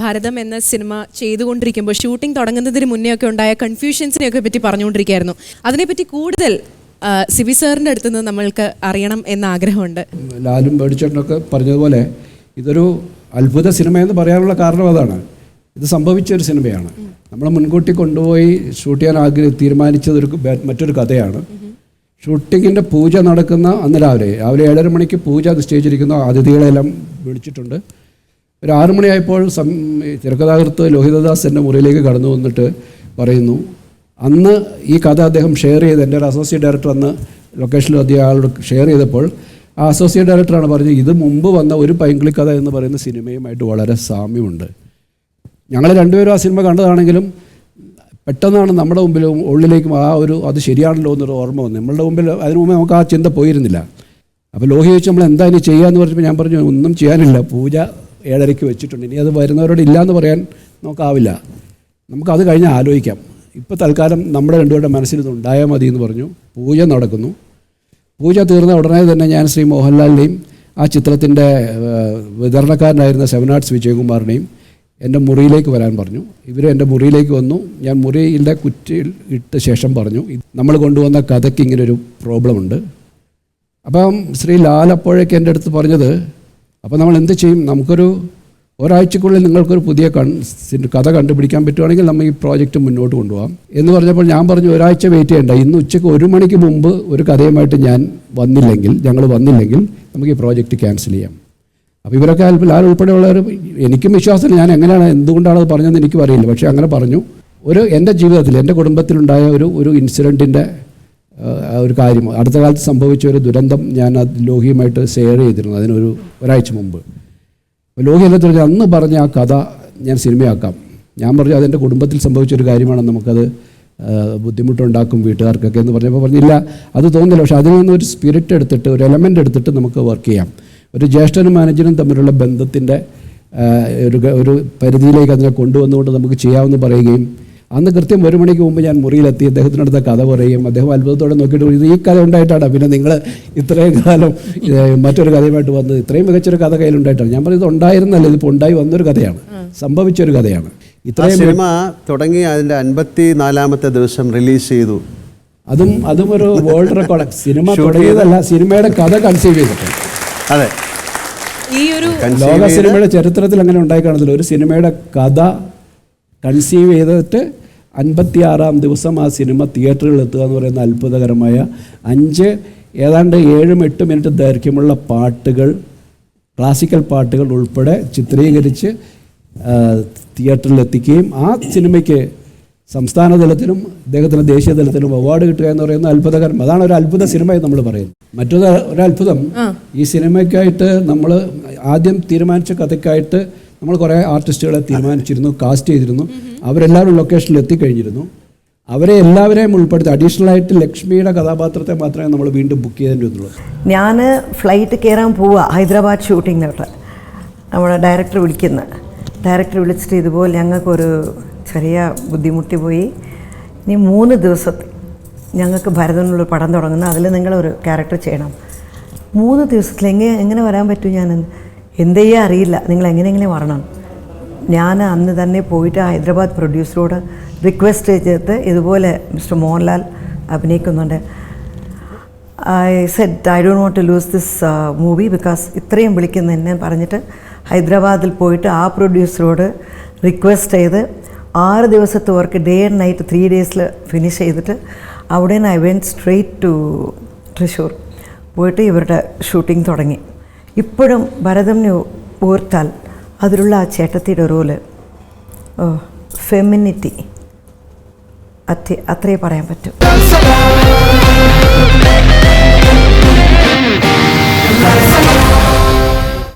ഭാരതം എന്ന സിനിമ ചെയ്തുകൊണ്ടിരിക്കുമ്പോൾ ഷൂട്ടിംഗ് തുടങ്ങുന്നതിന് മുന്നേ ഒക്കെ ഉണ്ടായ കൺഫ്യൂഷൻസിനെ ഒക്കെ പറ്റി പറഞ്ഞുകൊണ്ടിരിക്കുകയായിരുന്നു. അതിനെപ്പറ്റി കൂടുതൽ സിബി സാറിന്റെ അടുത്ത് നിന്ന് നമ്മൾക്ക് അറിയണം എന്ന ആഗ്രഹമുണ്ട്. ലാലും പേടിച്ചേട്ടനൊക്കെ പറഞ്ഞതുപോലെ ഇതൊരു അത്ഭുത സിനിമയെന്ന് പറയാനുള്ള കാരണം അതാണ്. ഇത് സംഭവിച്ച ഒരു സിനിമയാണ്. നമ്മൾ മുൻകൂട്ടി കൊണ്ടുപോയി ഷൂട്ട് ചെയ്യാൻ ആഗ്രഹം തീരുമാനിച്ചത് ഒരു മറ്റൊരു കഥയാണ്. ഷൂട്ടിങ്ങിന്റെ പൂജ നടക്കുന്ന അന്ന് രാവിലെ രാവിലെ ഏഴര മണിക്ക് പൂജ നിശ്ചയിച്ചിരിക്കുന്ന അതിഥികളെല്ലാം വിളിച്ചിട്ടുണ്ട്. ഒരു ആറു മണിയായപ്പോൾ സം തിരക്കഥാകൃത്ത് ലോഹിതദാസ് എന്റെ മുറിയിലേക്ക് കടന്നു വന്നിട്ട് പറയുന്നു അന്ന് ഈ കഥ അദ്ദേഹം ഷെയർ ചെയ്ത് എന്റെ ഒരു അസോസിയേറ്റ് ഡയറക്ടർ അന്ന് ലൊക്കേഷനിൽ അദ്ദേഹം ആളോട് ഷെയർ ചെയ്തപ്പോൾ ആ അസോസിയേറ്റ് ഡയറക്ടറാണ് പറഞ്ഞത് ഇത് മുമ്പ് വന്ന ഒരു പൈങ്കിളി കഥ എന്ന് പറയുന്ന സിനിമയുമായിട്ട് വളരെ സാമ്യമുണ്ട്. ഞങ്ങൾ രണ്ടുപേരും ആ സിനിമ കണ്ടതാണെങ്കിലും പെട്ടെന്നാണ് നമ്മുടെ മുമ്പിലും ഉള്ളിലേക്കും ആ ഒരു അത് ശരിയാണല്ലോ എന്നൊരു ഓർമ്മ വന്നു. നമ്മളുടെ മുമ്പിൽ അതിന് മുമ്പേ നമുക്ക് ആ ചിന്ത പോയിരുന്നില്ല. അപ്പോൾ ലോഹി ചോദിച്ചു നമ്മൾ എന്താ ഇനി ചെയ്യാന്ന്? പറഞ്ഞപ്പോൾ ഞാൻ പറഞ്ഞു ഒന്നും ചെയ്യാനില്ല. പൂജ ഏഴരയ്ക്ക് വെച്ചിട്ടുണ്ട്. ഇനി അത് വരുന്നവരോട് ഇല്ലയെന്ന് പറയാൻ നമുക്കാവില്ല. നമുക്കത് കഴിഞ്ഞ് ആലോചിക്കാം. ഇപ്പോൾ തൽക്കാലം നമ്മുടെ രണ്ടുപേരുടെ മനസ്സിൽ ഇത് ഉണ്ടായാൽ മതി എന്ന് പറഞ്ഞു. പൂജ നടക്കുന്നു. പൂജ തീർന്ന ഉടനെ തന്നെ ഞാൻ ശ്രീ മോഹൻലാലിനെയും ആ ചിത്രത്തിന്റെ വിതരണക്കാരനായിരുന്ന സെവൻ ആർട്സ് വിജയകുമാറിനെയും എന്റെ മുറിയിലേക്ക് വരാൻ പറഞ്ഞു. ഇവർ എന്റെ മുറിയിലേക്ക് വന്നു. ഞാൻ മുറിയിലെ കുറ്റിയിൽ ഇട്ട ശേഷം പറഞ്ഞു. നമ്മൾ കൊണ്ടുവന്ന കഥയ്ക്ക് ഇങ്ങനൊരു പ്രോബ്ലം ഉണ്ട്. അപ്പം ശ്രീ ലാൽ അപ്പോഴേക്ക് എന്റെ അടുത്ത് പറഞ്ഞത് അപ്പോൾ നമ്മൾ എന്ത് ചെയ്യും? നമുക്കൊരു ഒരാഴ്ചക്കുള്ളിൽ നിങ്ങൾക്കൊരു പുതിയ കഥ കണ്ടുപിടിക്കാൻ പറ്റുവാണെങ്കിൽ നമ്മൾ ഈ പ്രോജക്റ്റ് മുന്നോട്ട് കൊണ്ടുപോകാം എന്ന് പറഞ്ഞപ്പോൾ ഞാൻ പറഞ്ഞു ഒരാഴ്ച വെയിറ്റ് ചെയ്യണ്ട. ഇന്ന് ഉച്ചയ്ക്ക് ഒരു മണിക്ക് മുമ്പ് ഒരു കഥയുമായിട്ട് ഞാൻ വന്നില്ലെങ്കിൽ ഞങ്ങൾ വന്നില്ലെങ്കിൽ നമുക്ക് ഈ പ്രോജക്റ്റ് ക്യാൻസൽ ചെയ്യാം. അപ്പോൾ ഇവരൊക്കെ അല്പം ലാൽ ഉൾപ്പെടെയുള്ളവർ എനിക്കും വിശ്വാസമില്ല. ഞാൻ എങ്ങനെയാണ് എന്തുകൊണ്ടാണ് അത് പറഞ്ഞതെന്ന് എനിക്കും അറിയില്ല. പക്ഷേ അങ്ങനെ പറഞ്ഞു. ഒരു എന്റെ ജീവിതത്തിൽ എന്റെ കുടുംബത്തിലുണ്ടായ ഒരു ഒരു ഇൻസിഡന്റിന്റെ ഒരു കാര്യം. അടുത്ത കാലത്ത് സംഭവിച്ച ഒരു ദുരന്തം ഞാൻ അത് ലോഹിയുമായിട്ട് ഷെയർ ചെയ്തിരുന്നു. അതിനൊരു ഒരാഴ്ച മുമ്പ്. ലോഹി എന്നെ അന്ന് പറഞ്ഞ ആ കഥ ഞാൻ സിനിമയാക്കാം. ഞാൻ പറഞ്ഞു അതെന്റെ കുടുംബത്തിൽ സംഭവിച്ച ഒരു കാര്യമാണ്. നമുക്കത് ബുദ്ധിമുട്ടുണ്ടാക്കും വീട്ടുകാർക്കൊക്കെ എന്ന് പറഞ്ഞപ്പോൾ പറഞ്ഞില്ല. അത് തോന്നില്ല. പക്ഷേ അതിൽ നിന്ന് ഒരു സ്പിരിറ്റ് എടുത്തിട്ട് ഒരു എലമെന്റ് എടുത്തിട്ട് നമുക്ക് വർക്ക് ചെയ്യാം. ഒരു ജ്യേഷ്ഠനും മാനേജരും തമ്മിലുള്ള ബന്ധത്തിന്റെ ഒരു ഒരു പരിധിയിലേക്ക് അതിനെ കൊണ്ടുവന്നുകൊണ്ട് നമുക്ക് ചെയ്യാമെന്ന് പറയുകയും അന്ന് കൃത്യം ഒരു മണിക്ക് മുമ്പ് ഞാൻ മുറിയിലെത്തി. അദ്ദേഹത്തിനടുത്ത കഥ പറയും അദ്ദേഹം അത്ഭുതത്തോടെ നോക്കിയിട്ട് ഇത് ഈ കഥ ഉണ്ടായിട്ടാണ്. പിന്നെ നിങ്ങൾ ഇത്രയും കാലം മറ്റൊരു കഥയുമായിട്ട് വന്നത്. ഇത്രയും മികച്ചൊരു കഥ കയ്യിലുണ്ടായിട്ടാണ്. ഞാൻ പറഞ്ഞത് ഉണ്ടായിരുന്നല്ല. ഇതിപ്പോൾ ഉണ്ടായി വന്നൊരു കഥയാണ്. സംഭവിച്ചൊരു കഥയാണ്. ഇത്രയും സിനിമ തുടങ്ങി അതിന്റെ അൻപത്തി നാലാമത്തെ ദിവസം റിലീസ് ചെയ്തു. അതും അതും ഒരു വേൾഡ് റെക്കോർഡ് സിനിമ തുടങ്ങിയതല്ല സിനിമയുടെ കഥ കൺസീവ് ചെയ്തിട്ടുണ്ട്. അതെ. ഈ ഒരു ലോക സിനിമയുടെ ചരിത്രത്തിൽ അങ്ങനെ ഉണ്ടായി കാണത്തില്ല. ഒരു സിനിമയുടെ കഥ കൺസീവ് ചെയ്തിട്ട് അൻപത്തി ആറാം ദിവസം ആ സിനിമ തിയേറ്ററുകളിൽ എത്തുക എന്ന് പറയുന്ന അത്ഭുതകരമായ അഞ്ച് ഏതാണ്ട് ഏഴും എട്ട് മിനിറ്റ് ദൈർഘ്യമുള്ള പാട്ടുകൾ ക്ലാസിക്കൽ പാട്ടുകൾ ഉൾപ്പെടെ ചിത്രീകരിച്ച് തിയേറ്ററിൽ എത്തിക്കുകയും ആ സിനിമയ്ക്ക് സംസ്ഥാന തലത്തിലും അദ്ദേഹത്തിന് ദേശീയ തലത്തിലും അവാർഡ് കിട്ടുക എന്ന് പറയുന്ന അത്ഭുതകരം അതാണ് ഒരു അത്ഭുത സിനിമയെന്ന് നമ്മൾ പറയുന്നത്. മറ്റൊരു ഒരു അത്ഭുതം ഈ സിനിമയ്ക്കായിട്ട് നമ്മൾ ആദ്യം തീരുമാനിച്ച കഥയ്ക്കായിട്ട് നമ്മൾ കുറേ ആർട്ടിസ്റ്റുകളെ തീരുമാനിച്ചിരുന്നു കാസ്റ്റ് ചെയ്തിരുന്നു. അവരെല്ലാവരും ലൊക്കേഷനിൽ എത്തിക്കഴിഞ്ഞിരുന്നു. അവരെ എല്ലാവരെയും ഉൾപ്പെടുത്തി അഡീഷണൽ ആയിട്ട് ലക്ഷ്മിയുടെ കഥാപാത്രത്തെ മാത്രമേ നമ്മൾ വീണ്ടും ബുക്ക് ചെയ്തേണ്ടി ഞാൻ ഫ്ലൈറ്റ് കയറാൻ പോവുക ഹൈദരാബാദ് ഷൂട്ടിങ്ങിനോട്ട് നമ്മുടെ ഡയറക്ടർ വിളിക്കുന്ന. ഡയറക്ടർ വിളിച്ചിട്ട് ഇതുപോലെ ഞങ്ങൾക്കൊരു ചെറിയ ബുദ്ധിമുട്ടി പോയി. ഇനി മൂന്ന് ദിവസത്തെ ഞങ്ങൾക്ക് ഭരതനുള്ള പടം തുടങ്ങുന്ന അതിൽ നിങ്ങളൊരു ക്യാരക്ടർ ചെയ്യണം. മൂന്ന് ദിവസത്തിൽ എങ്ങനെ എങ്ങനെ വരാൻ പറ്റും ഞാൻ എന്ത് ചെയ്യാൻ അറിയില്ല. നിങ്ങൾ എങ്ങനെയെങ്കിലും വരണം? ഞാൻ അന്ന് തന്നെ പോയിട്ട് ഹൈദരാബാദ് പ്രൊഡ്യൂസറോട് റിക്വസ്റ്റ് ചെയ്തിട്ട് ഇതുപോലെ mister Mohanlal അഭിനയിക്കുന്നുണ്ട്. I said I don't want to lose this movie because ഇത്രയും വിളിക്കുന്ന എന്നെ പറഞ്ഞിട്ട് ഹൈദരാബാദിൽ പോയിട്ട് ആ പ്രൊഡ്യൂസറോട് റിക്വസ്റ്റ് ചെയ്ത് ആറ് ദിവസത്തെ work day and night three ഡേയ്സിൽ ഫിനിഷ് ചെയ്തിട്ട് അവിടെ നിന്ന് I went straight to Thrissur പോയിട്ട് ഇവരുടെ ഷൂട്ടിംഗ് തുടങ്ങി. ഇപ്പോഴും ഭരതമിനെ ഓർത്താൽ അതിലുള്ള ആ ചേട്ടത്തിയുടെ റോൽ ഫെമിനിറ്റി. അത്ര അത്രേ പറയാൻ പറ്റൂ.